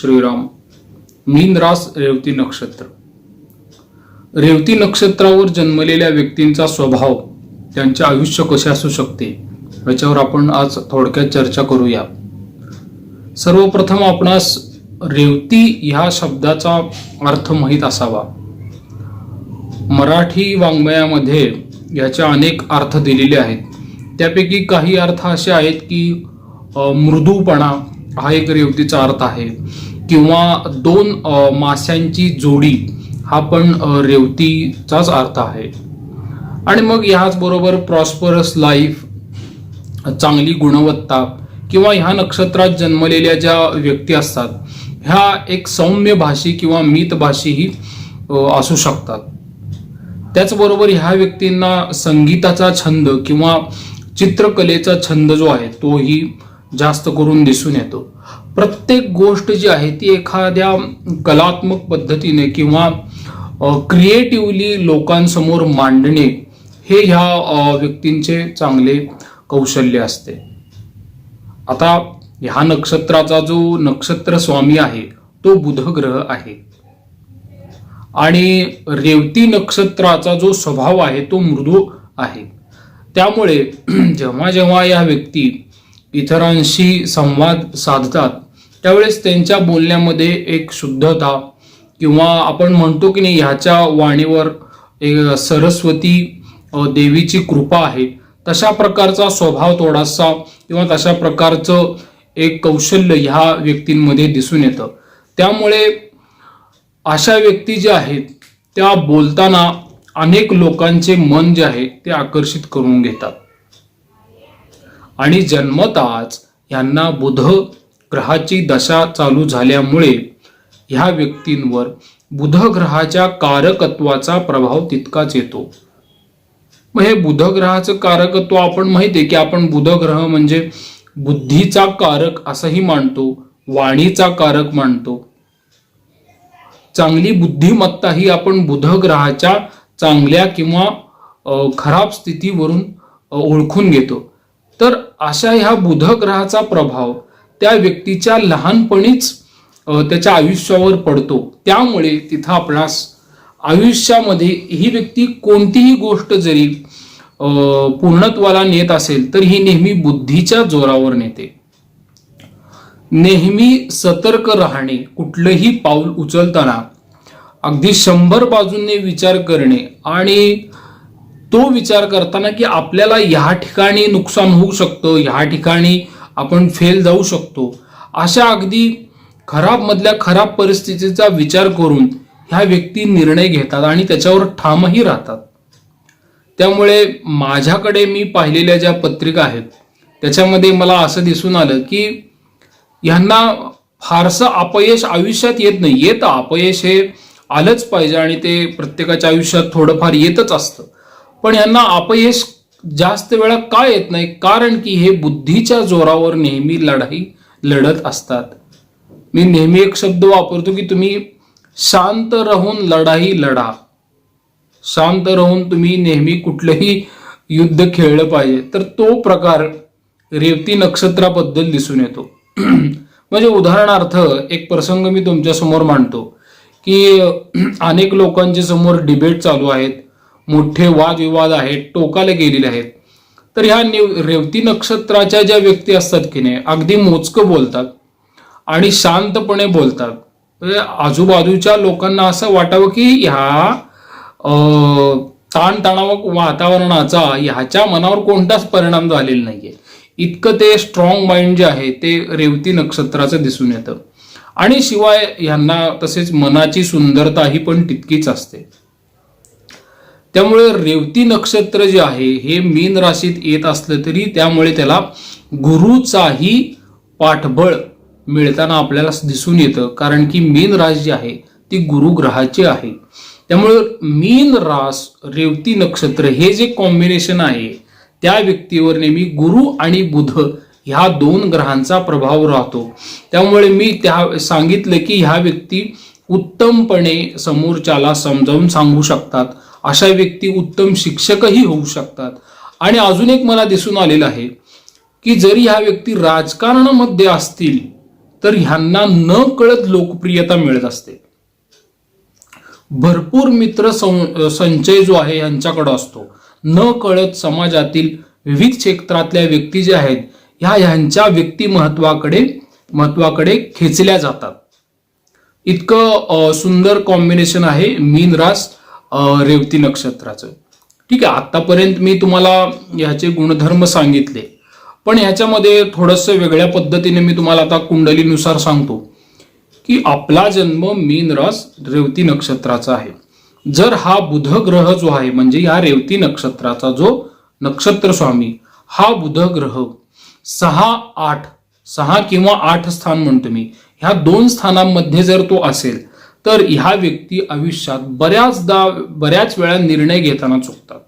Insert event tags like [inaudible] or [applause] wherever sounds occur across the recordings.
श्रीराम. मीन रास रेवती नक्षत्र. रेवती नक्षत्रावर जन्मलेल्या व्यक्तींचा स्वभाव त्यांचे आयुष्य कसे असू शकते याच्यावर आपण आज थोडक्यात चर्चा करूया. सर्वप्रथम आपणास रेवती ह्या शब्दाचा अर्थ माहीत असावा. मराठी वाङ्मयामध्ये याचे अनेक अर्थ दिलेले आहेत. त्यापैकी काही अर्थ असे आहेत की मृदूपणा हा एक रेवतीचा अर्थ आहे. किंवा दोन माश्यांची माशांची जोडी हा पण रेवतीचाच अर्थ आहे. आणि मग ह्याचबरोबर प्रॉस्परस लाईफ चांगली गुणवत्ता किंवा ह्या नक्षत्रात जन्मलेल्या ज्या व्यक्ती असतात ह्या एक सौम्य भाषी किंवा मितभाषीही अ, असू शकतात. त्याचबरोबर ह्या व्यक्तींना संगीताचा छंद किंवा चित्रकलेचा छंद जो आहे तोही जास्त करून दिसून येतो. प्रत्येक गोष्ट जी आहे ती एखाद्या कलात्मक पद्धतीने किंवा क्रिएटिव्हली लोकांसमोर मांडणे हे ह्या व्यक्तींचे चांगले कौशल्य असते. आता ह्या नक्षत्राचा जो नक्षत्र स्वामी आहे तो बुध ग्रह आहे. आणि रेवती नक्षत्राचा जो स्वभाव आहे तो मृदू आहे. त्यामुळे [clears throat] जेव्हा जेव्हा या व्यक्ती इतरांशी संवाद साधतात. त्यावेळेस त्यांच्या बोलण्यामध्ये एक शुद्धता किंवा आपण म्हणतो की नाही ह्याच्या वाणीवर एक सरस्वती देवीची कृपा आहे. तशा प्रकारचा स्वभाव थोडासा किंवा तशा प्रकारचं एक कौशल्य ह्या व्यक्तींमध्ये दिसून येतं. त्यामुळे अशा व्यक्ती ज्या आहेत त्या बोलताना अनेक लोकांचे मन जे आहे ते आकर्षित करून घेतात. आणि जन्मताच यांना बुध ग्रहाची दशा चालू झाल्यामुळे ह्या व्यक्तींवर बुध ग्रहाच्या कारकत्वाचा प्रभाव तितकाच येतो. मग हे बुध ग्रहाचं कारकत्व आपण माहिती आहे की आपण बुध ग्रह म्हणजे बुद्धीचा कारक असंही मानतो वाणीचा कारक मानतो. चांगली बुद्धिमत्ता ही आपण बुध ग्रहाच्या चांगल्या किंवा खराब स्थितीवरून ओळखून घेतो. तर अशा ह्या बुध ग्रहाचा प्रभाव त्या व्यक्तीच्या लहानपणीच त्याच्या आयुष्यावर पडतो. त्यामुळे तिथं आपणास आयुष्यामध्ये ही व्यक्ती कोणतीही गोष्ट जरी पूर्णत्वाला नेत असेल तर ही नेहमी बुद्धीच्या जोरावर नेते. नेहमी सतर्क राहणे कुठलंही पाऊल उचलताना अगदी शंभर बाजूंनी विचार करणे आणि तो विचार करताना की आपल्याला ह्या ठिकाणी नुकसान होऊ शकतं ह्या ठिकाणी आपण फेल जाऊ शकतो. अशा अगदी खराब मधल्या खराब परिस्थितीचा विचार करून ह्या व्यक्ती निर्णय घेतात आणि त्याच्यावर ठामही राहतात. त्यामुळे माझ्याकडे मी पाहिलेल्या ज्या पत्रिका आहेत त्याच्यामध्ये मला असं दिसून आलं की ह्यांना फारसं अपयश आयुष्यात येत नाही. येतं अपयश हे आलंच पाहिजे आणि ते प्रत्येकाच्या आयुष्यात थोडंफार येतच असतं. पण यांना अपयश जास्त वेळा का येत नाही? कारण की हे बुद्धीच्या जोरावर नेहमी लढाई लढत असतात. मी नेहमी एक शब्द वापरतो की तुम्ही शांत राहून लढाई लढा. शांत राहून तुम्ही नेहमी कुठलंही युद्ध खेळलं पाहिजे. तर तो प्रकार रेवती नक्षत्राबद्दल दिसून येतो. [clears throat] म्हणजे उदाहरणार्थ एक प्रसंग मी तुमच्यासमोर मांडतो की अनेक लोकांच्या समोर डिबेट चालू आहेत. मोठे वादविवाद आहेत टोकाला गेलेले आहेत. तर ह्या निव- रेवती नक्षत्राच्या ज्या व्यक्ती असतात की नाही अगदी मोजकं बोलतात आणि शांतपणे बोलतात. आजूबाजूच्या लोकांना असं वाटावं की ह्या ताणतणाव वातावरणाचा ह्याच्या मनावर कोणताच परिणाम झालेला नाहीये. इतकं ते स्ट्रॉंग माइंड जे आहे ते रेवती नक्षत्राचं दिसून येतं. आणि शिवाय ह्यांना तसेच मनाची सुंदरता ही पण तितकीच असते. त्यामुळे रेवती नक्षत्र जे आहे हे मीन राशीत येत असलं तरी त्यामुळे त्याला गुरुचाही पाठबळ मिळताना आपल्याला दिसून येतं. कारण की मीन रास जी आहे ती गुरुग्रहाची आहे. त्यामुळे मीन रास रेवती नक्षत्र हे जे कॉम्बिनेशन आहे त्या व्यक्तीवर नेहमी गुरु आणि बुध ह्या दोन ग्रहांचा प्रभाव राहतो. त्यामुळे मी त्या सांगितलं की ह्या व्यक्ती उत्तमपणे समोरच्याला समजावून सांगू शकतात. अशा व्यक्ती उत्तम शिक्षकही होऊ शकतात. आणि अजून एक मला दिसून आलेलं आहे की जरी ह्या व्यक्ती राजकारणामध्ये असतील तर ह्यांना न कळत लोकप्रियता मिळत असते. भरपूर मित्र संचय जो आहे यांच्याकडे असतो. न कळत समाजातील विविध क्षेत्रातल्या व्यक्ती ज्या आहेत ह्या ह्यांच्या व्यक्तिमत्वाकडे महत्वाकडे खेचल्या जातात. इतकं सुंदर कॉम्बिनेशन आहे मीन रास रेवती नक्षत्राचं ठीक आहे आतापर्यंत मी तुम्हाला ह्याचे गुणधर्म सांगितले. पण ह्याच्यामध्ये थोडंसं वेगळ्या पद्धतीने मी तुम्हाला आता कुंडलीनुसार सांगतो की आपला जन्म मीन रस रेवती नक्षत्राचा आहे. जर हा बुध ग्रह जो आहे म्हणजे या रेवती नक्षत्राचा जो नक्षत्र स्वामी हा बुध ग्रह सहा आठ सहा किंवा आठ स्थान म्हणतो मी ह्या दोन स्थानांमध्ये जर तो असेल तर ह्या व्यक्ती आयुष्यात बऱ्याचदा बऱ्याच वेळा निर्णय घेताना चुकतात.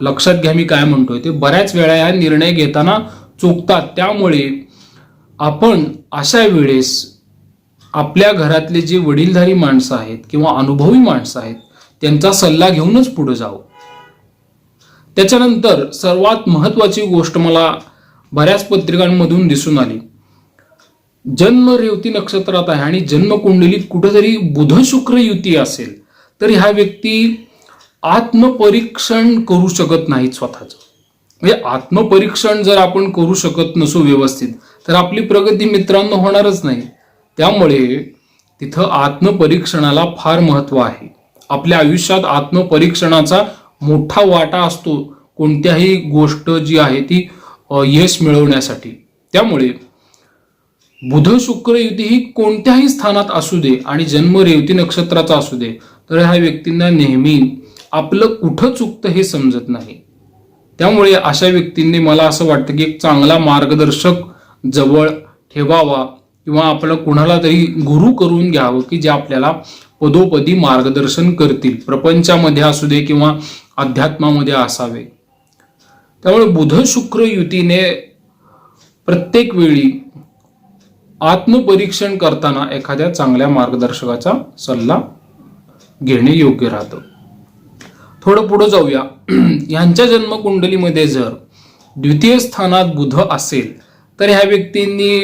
लक्षात घ्या मी काय म्हणतोय ते बऱ्याच वेळा या निर्णय घेताना चुकतात. त्यामुळे आपण अशा वेळेस आपल्या घरातले जे वडीलधारी माणसं आहेत किंवा अनुभवी माणसं आहेत त्यांचा सल्ला घेऊनच पुढे जावं. त्याच्यानंतर सर्वात महत्वाची गोष्ट मला बऱ्याच पत्रिकांमधून दिसून आली. जन्म रेवती नक्षत्रात आहे आणि जन्मकुंडलीत कुठेतरी बुध शुक्र युती असेल तर ह्या व्यक्ती आत्मपरीक्षण करू शकत नाहीत स्वतःचं. म्हणजे आत्मपरीक्षण जर आपण करू शकत नसू व्यवस्थित तर आपली प्रगती मित्रांनो होणारच नाही. त्यामुळे तिथं आत्मपरीक्षणाला फार महत्त्व आहे. आपल्या आयुष्यात आत्मपरीक्षणाचा मोठा वाटा असतो कोणत्याही गोष्ट जी आहे ती यश मिळवण्यासाठी. त्यामुळे बुध शुक्र युती ही कोणत्याही स्थानात असू दे आणि जन्म रेवती नक्षत्राचा असू दे तर ह्या व्यक्तींना नेहमी आपलं कुठं चुकतं हे समजत नाही. त्यामुळे अशा व्यक्तींनी मला असं वाटतं की एक चांगला मार्गदर्शक जवळ ठेवावा किंवा आपलं कुणाला तरी गुरु करून घ्यावं की जे आपल्याला पदोपदी मार्गदर्शन करतील प्रपंचामध्ये असू दे किंवा अध्यात्मामध्ये असावे. त्यामुळे बुध शुक्र युतीने प्रत्येक वेळी आत्मपरीक्षण करताना एखाद्या चांगल्या मार्गदर्शकाचा सल्ला घेणे योग्य राहतं. थोडं पुढं जाऊया. [clears throat] ह्यांच्या जन्मकुंडलीमध्ये जर द्वितीय स्थानात बुध असेल तर ह्या व्यक्तींनी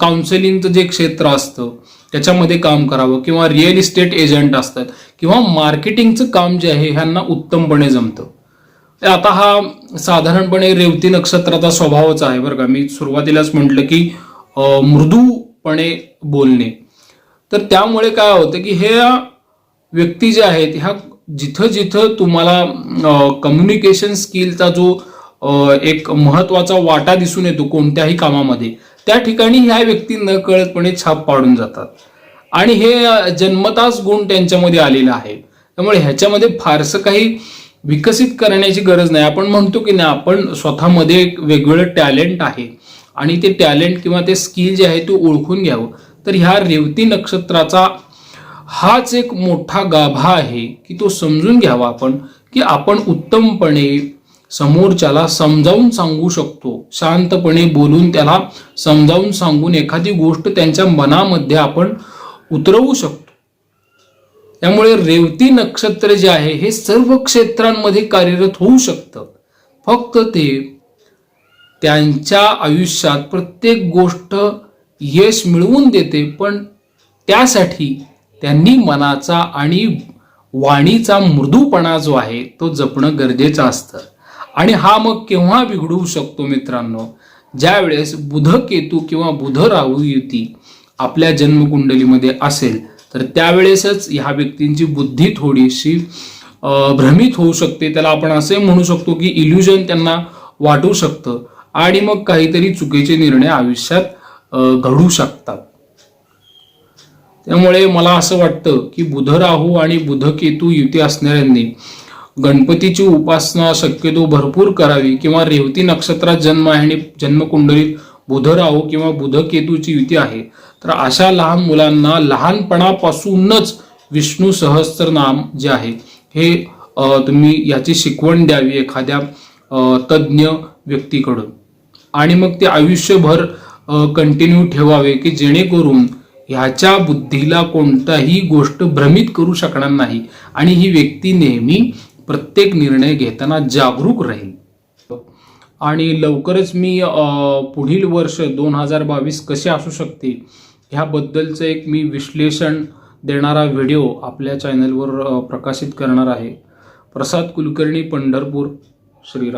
काउन्सिलिंगचं जे क्षेत्र असतं त्याच्यामध्ये काम करावं किंवा रिअल इस्टेट एजंट असतात किंवा मार्केटिंगचं काम जे आहे ह्यांना उत्तमपणे जमतं. आता हा साधारणपणे रेवती नक्षत्राचा स्वभावच आहे बरं का. मी सुरुवातीलाच म्हटलं की मृदूपणे बोलणे. तर त्यामुळे काय होतं की हे व्यक्ती जे आहेत ह्या जिथं जिथं तुम्हाला कम्युनिकेशन स्किलचा जो एक महत्त्वाचा वाटा दिसून येतो कोणत्याही कामामध्ये त्या ठिकाणी ह्या व्यक्ती न कळतपणे छाप पाडून जातात. आणि हे अ, जन्मताच गुण त्यांच्यामध्ये आलेला आहे. त्यामुळे ह्याच्यामध्ये फारसं काही विकसित करण्याची गरज नाही. आपण म्हणतो की नाही आपण स्वतःमध्ये एक वेगवेगळं टॅलेंट आहे. आणि ते टॅलेंट किंवा ते स्किल जे आहे ते ओळखून घ्यावं. तर ह्या रेवती नक्षत्राचा हाच एक मोठा गाभा आहे की तो समजून घ्यावा आपण की आपण उत्तमपणे समोरच्याला समजावून सांगू शकतो शांतपणे बोलून त्याला समजावून सांगून एखादी गोष्ट त्यांच्या मनामध्ये आपण उतरवू शकतो. त्यामुळे रेवती नक्षत्र जे आहे हे सर्व क्षेत्रांमध्ये कार्यरत होऊ शकतं. फक्त ते त्यांच्या आयुष्यात प्रत्येक गोष्ट यश मिळवून देते पण त्यासाठी त्यांनी मनाचा आणि वाणीचा मृदूपणा जो आहे तो जपणं गरजेचं असतं. आणि हा मग केव्हा बिघडू शकतो मित्रांनो? ज्या वेळेस बुध केतू किंवा बुध राहू युती आपल्या जन्मकुंडलीमध्ये असेल तर त्यावेळेसच ह्या व्यक्तींची बुद्धी थोडीशी भ्रमित होऊ शकते. त्याला आपण असे म्हणू शकतो की इल्युजन त्यांना वाटू शकतं. आणि मग काहीतरी चुकीचे निर्णय आयुष्यात घडू शकतात. त्यामुळे मला असं वाटतं की बुध राहू आणि बुध केतू युती असणाऱ्यांनी गणपतीची उपासना शक्यतो भरपूर करावी किंवा रेवती नक्षत्रात जन्म आहे आणि जन्मकुंडलीत बुध राहू किंवा बुध केतूची युती आहे. तर अशा लहान मुलांना लहानपणापासूनच विष्णू सहस्त्रनाम जे आहे हे तुम्ही याची शिकवण द्यावी एखाद्या तज्ज्ञ व्यक्तीकडून. आणि मग ते आयुष्यभर कंटिन्यू ठेवावे की जेणेकरून ह्याच्या बुद्धीला कोणताही गोष्ट भ्रमित करू शकणार नाही. आणि ही व्यक्ती नेहमी प्रत्येक निर्णय घेताना जागरूक राहील. आणि लवकरच मी पुढील वर्ष दोन हजार बावीस कसे असू शकते ह्याबद्दलचं एक मी विश्लेषण देणारा व्हिडिओ आपल्या चॅनलवर प्रकाशित करणार आहे. प्रसाद कुलकर्णी पंढरपूर श्रीराम.